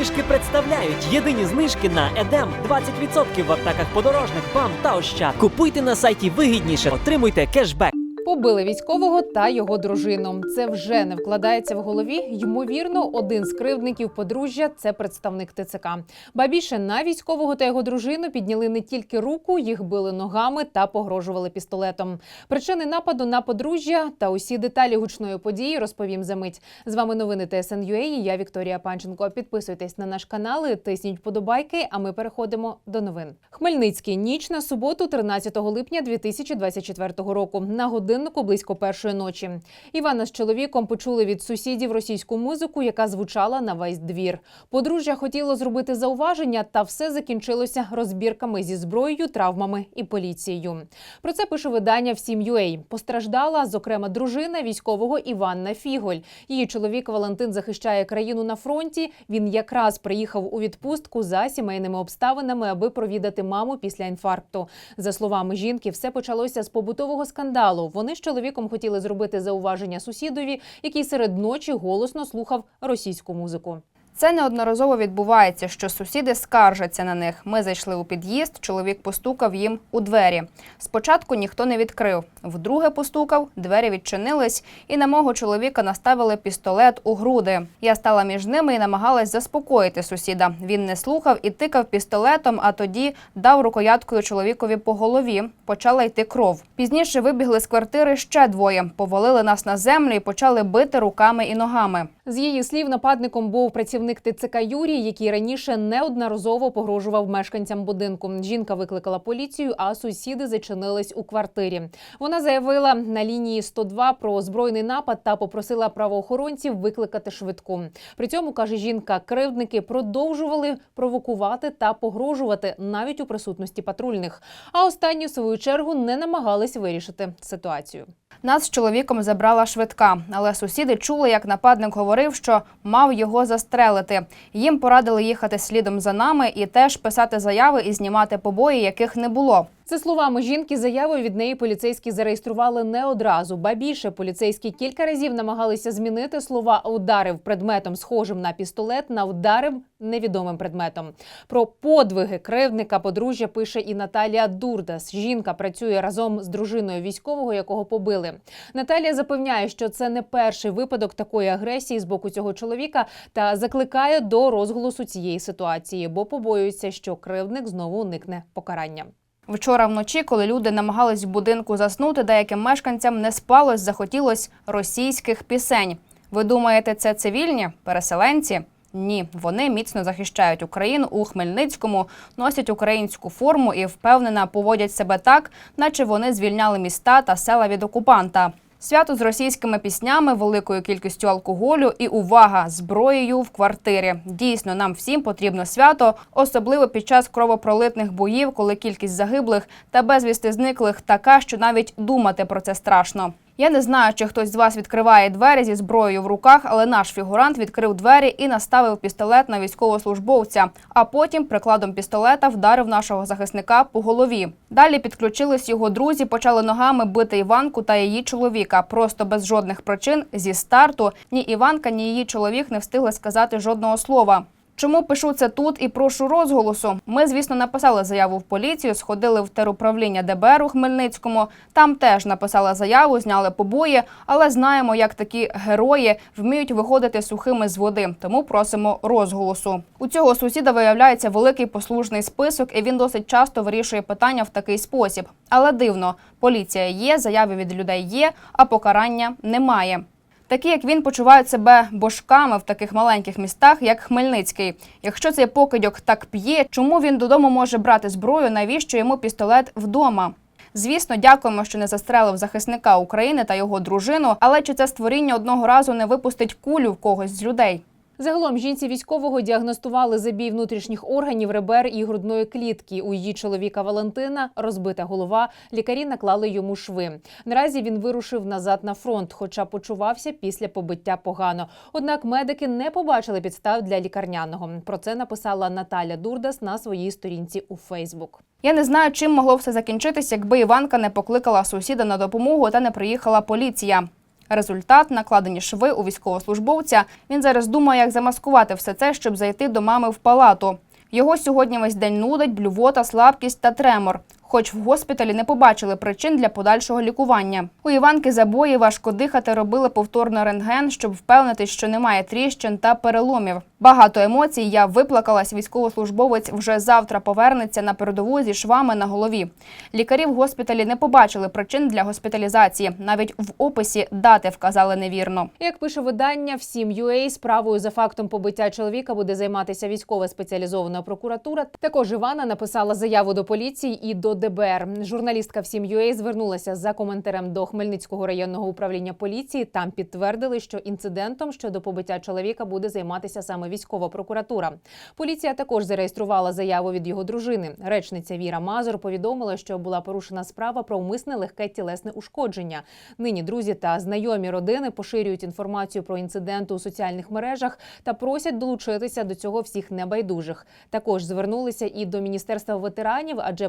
знижки представляють єдині знижки на Едем 20% в аптеках подорожних БАМ та Ощад. Купуйте на сайті вигідніше, отримуйте кешбек. Побили військового та його дружину. Це вже не вкладається в голові. Ймовірно, один з кривдників подружжя це представник ТЦК. Ба більше на військового та його дружину підняли не тільки руку, їх били ногами та погрожували пістолетом. Причини нападу на подружжя та усі деталі гучної події розповім за мить. З вами новини ТСН.UA і Я Вікторія Панченко. Підписуйтесь на наш канал, тисніть вподобайки. А ми переходимо до новин. Хмельницький ніч на суботу, 13 липня 2024 року. На годиннику близько першої ночі. Івана з чоловіком почули від сусідів російську музику, яка звучала на весь двір. Подружжя хотіло зробити зауваження, та все закінчилося розбірками зі зброєю, травмами і поліцією. Про це пише видання «Всім.UA». Постраждала, зокрема, дружина військового Іванна Фіголь. Її чоловік Валентин захищає країну на фронті. Він якраз приїхав у відпустку за сімейними обставинами, аби провідати маму після інфаркту. За словами жінки, все почалося з побутового скандалу. Вони з чоловіком хотіли зробити зауваження сусідові, який серед ночі голосно слухав російську музику. Це неодноразово відбувається, що сусіди скаржаться на них. Ми зайшли у під'їзд, чоловік постукав їм у двері. Спочатку ніхто не відкрив. Вдруге постукав, двері відчинились, і на мого чоловіка наставили пістолет у груди. Я стала між ними і намагалась заспокоїти сусіда. Він не слухав і тикав пістолетом, а тоді дав рукояткою чоловікові по голові. Почала йти кров. Пізніше вибігли з квартири ще двоє, повалили нас на землю і почали бити руками і ногами. З її слів, нападником був працівник ТЦК Юрій, який раніше неодноразово погрожував мешканцям будинку. Жінка викликала поліцію, а сусіди зачинились у квартирі. Вона заявила на лінії 102 про збройний напад та попросила правоохоронців викликати швидку. При цьому каже жінка, кривдники продовжували провокувати та погрожувати навіть у присутності патрульних. А останні в свою чергу не намагались вирішити ситуацію. Нас з чоловіком забрала швидка, але сусіди чули, як нападник говорив, що мав його застрелити. Їм порадили їхати слідом за нами і теж писати заяви і знімати побої, яких не було. За словами жінки, заяву від неї поліцейські зареєстрували не одразу. Ба більше поліцейські кілька разів намагалися змінити слова ударив предметом, схожим на пістолет, на ударив невідомим предметом. Про подвиги кривдника подружжя пише і Наталія Дурдас. Жінка працює разом з дружиною військового, якого побили. Наталія запевняє, що це не перший випадок такої агресії з боку цього чоловіка, та закликає до розголосу цієї ситуації, бо побоюється, що кривдник знову уникне покарання. Вчора вночі, коли люди намагались в будинку заснути, деяким мешканцям не спалось, захотілось російських пісень. Ви думаєте, це цивільні переселенці? Ні, вони міцно захищають Україну у Хмельницькому, носять українську форму і впевнена поводять себе так, наче вони звільняли міста та села від окупанта. Свято з російськими піснями, великою кількістю алкоголю і увага зброєю в квартирі. Дійсно, нам всім потрібно свято, особливо під час кровопролитних боїв, коли кількість загиблих та безвісти зниклих така, що навіть думати про це страшно. Я не знаю, чи хтось з вас відкриває двері зі зброєю в руках, але наш фігурант відкрив двері і наставив пістолет на військовослужбовця. А потім прикладом пістолета вдарив нашого захисника по голові. Далі підключились його друзі, почали ногами бити Іванку та її чоловіка. Просто без жодних причин зі старту ні Іванка, ні її чоловік не встигли сказати жодного слова. Чому пишу це тут і прошу розголосу? Ми, звісно, написали заяву в поліцію, сходили в теруправління ДБР у Хмельницькому. Там теж написали заяву, зняли побої, але знаємо, як такі герої вміють виходити сухими з води. Тому просимо розголосу. У цього сусіда виявляється великий послужний список, і він досить часто вирішує питання в такий спосіб. Але дивно, поліція є, заяви від людей є, а покарання немає. Такі, як він, почувають себе божками в таких маленьких містах, як Хмельницький. Якщо цей покидьок так п'є, чому він додому може брати зброю? Навіщо йому пістолет вдома? Звісно, дякуємо, що не застрелив захисника України та його дружину. Але чи це створіння одного разу не випустить кулю в когось з людей? Загалом жінці військового діагностували забій внутрішніх органів ребер і грудної клітки. У її чоловіка Валентина розбита голова. Лікарі наклали йому шви. Наразі він вирушив назад на фронт, хоча почувався після побиття погано. Однак медики не побачили підстав для лікарняного. Про це написала Наталя Дурдас на своїй сторінці у Фейсбук. Я не знаю, чим могло все закінчитись, якби Іванка не покликала сусіда на допомогу та не приїхала поліція. Результат накладені шви у військовослужбовця. Він зараз думає, як замаскувати все це, щоб зайти до мами в палату. Його сьогодні весь день нудить, блювота, слабкість та тремор. Хоч в госпіталі не побачили причин для подальшого лікування. У Іванки забої важко дихати, робили повторно рентген, щоб впевнитись, що немає тріщин та переломів. Багато емоцій. Я виплакалась. Військовослужбовець вже завтра повернеться на передову зі швами на голові. Лікарі в госпіталі не побачили причин для госпіталізації. Навіть в описі дати вказали невірно. Як пише видання всім UA, справою за фактом побиття чоловіка буде займатися військова спеціалізована прокуратура. Також Івана написала заяву до поліції і до ДБР. Журналістка всім UA звернулася за коментарем до Хмельницького районного управління поліції. Там підтвердили, що інцидентом щодо побиття чоловіка буде займатися саме військова прокуратура. Поліція також зареєструвала заяву від його дружини. Речниця Віра Мазур повідомила, що була порушена справа про умисне легке тілесне ушкодження. Нині друзі та знайомі родини поширюють інформацію про інцидент у соціальних мережах та просять долучитися до цього всіх небайдужих. Також звернулися і до міністерства ветеранів, адже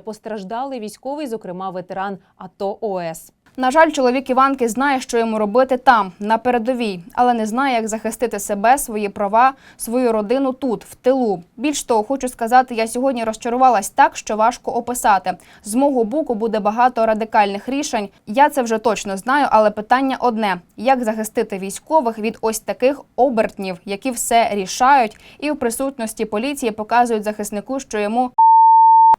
постраждалий військовий, зокрема ветеран АТО ОС. На жаль, чоловік Іванки знає, що йому робити там, на передовій, але не знає, як захистити себе, свої права, свою родину тут, в тилу. Більш того, хочу сказати, я сьогодні розчарувалась так, що важко описати. З мого боку буде багато радикальних рішень. Я це вже точно знаю, але питання одне: як захистити військових від ось таких обертнів, які все рішають, і в присутності поліції показують захиснику, що йому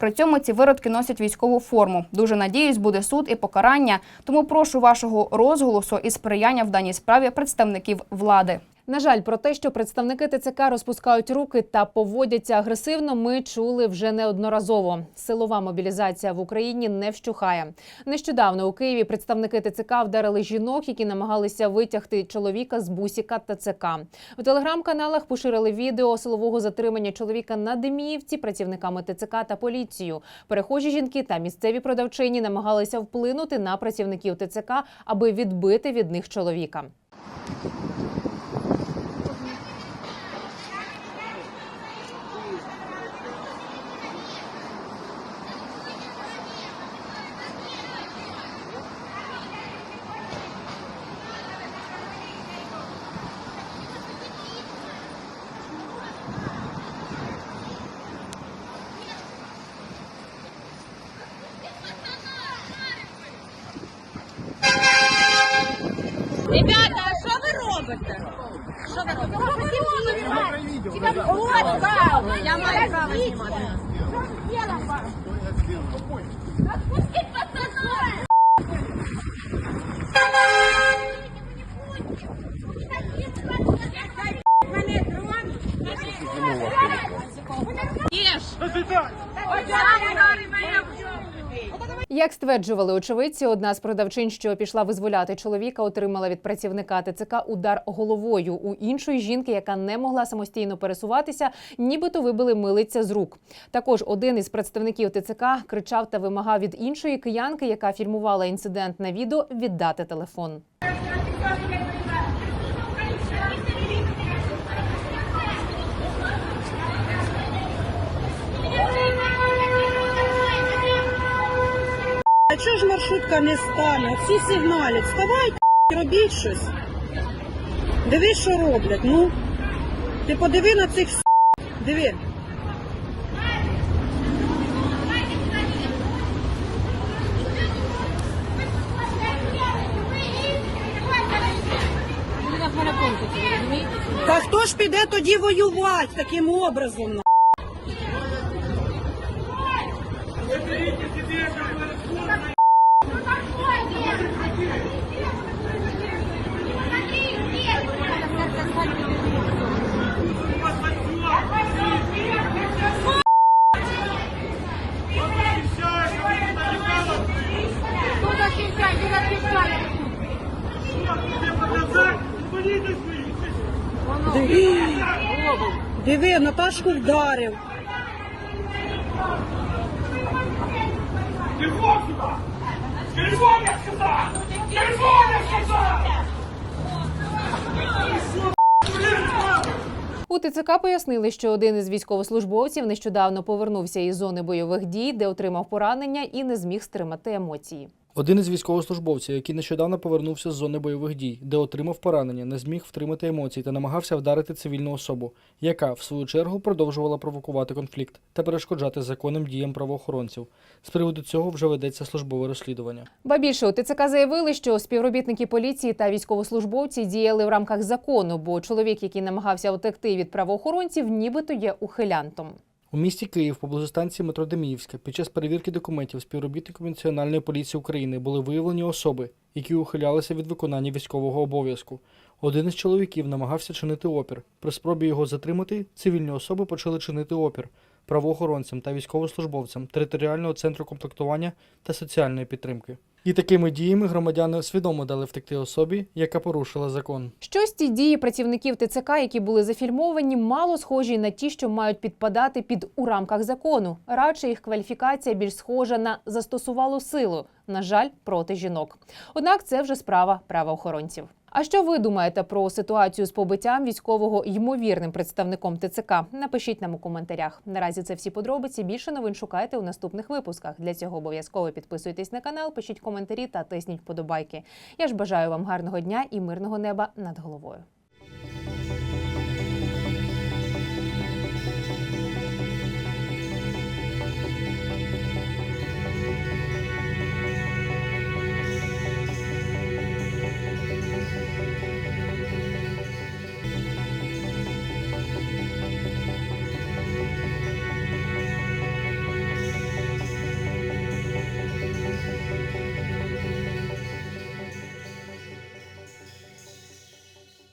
при цьому ці виродки носять військову форму. Дуже надіюсь, буде суд і покарання. Тому прошу вашого розголосу і сприяння в даній справі представників влади. На жаль, про те, що представники ТЦК розпускають руки та поводяться агресивно, ми чули вже неодноразово. Силова мобілізація в Україні не вщухає. Нещодавно у Києві представники ТЦК вдарили жінок, які намагалися витягти чоловіка з бусіка ТЦК. В телеграм-каналах поширили відео силового затримання чоловіка на Деміївці працівниками ТЦК та поліцію. Перехожі жінки та місцеві продавчині намагалися вплинути на працівників ТЦК, аби відбити від них чоловіка. Ребята, а що ви робите? Що ви робите? От, так, я маю право знімати. Отпустіть пацана! Ешь! Як стверджували очевидці, одна з продавчин, що пішла визволяти чоловіка, отримала від працівника ТЦК удар головою. У іншої жінки, яка не могла самостійно пересуватися, нібито вибили милиця з рук. Також один із представників ТЦК кричав та вимагав від іншої киянки, яка фільмувала інцидент на відео, віддати телефон. Маршрутка не стане? Всі сигналять. Вставайте, робіть щось. Диви, що роблять. Ну, ти подиви на цих с***. Диви. Та хто ж піде тоді воювати таким образом? Диви, вдарив. Телефон сюда! Телефон я сказал! Телефон я сказал! У ТЦК пояснили, що один із військовослужбовців нещодавно повернувся із зони бойових дій, де отримав поранення і не зміг стримати емоції. Один із військовослужбовців, який нещодавно повернувся з зони бойових дій, де отримав поранення, не зміг втримати емоцій та намагався вдарити цивільну особу, яка, в свою чергу, продовжувала провокувати конфлікт та перешкоджати законним діям правоохоронців. З приводу цього вже ведеться службове розслідування. Ба більше у ТЦК заявили, що співробітники поліції та військовослужбовці діяли в рамках закону, бо чоловік, який намагався утекти від правоохоронців, нібито є ухилянтом. У місті Київ поблизу станції метро Деміївська під час перевірки документів співробітників Національної поліції України були виявлені особи, які ухилялися від виконання військового обов'язку. Один із чоловіків намагався чинити опір. При спробі його затримати цивільні особи почали чинити опір правоохоронцям та військовослужбовцям територіального центру комплектування та соціальної підтримки. І такими діями громадяни свідомо дали втекти особі, яка порушила закон. Щось ті дії працівників ТЦК, які були зафільмовані, мало схожі на ті, що мають підпадати під у рамках закону. Радше їх кваліфікація більш схожа на застосувалу силу. На жаль, проти жінок. Однак це вже справа правоохоронців. А що ви думаєте про ситуацію з побиттям військового ймовірним представником ТЦК? Напишіть нам у коментарях. Наразі це всі подробиці. Більше новин шукайте у наступних випусках. Для цього обов'язково підписуйтесь на канал, пишіть коментарі та тисніть вподобайки. Я ж бажаю вам гарного дня і мирного неба над головою.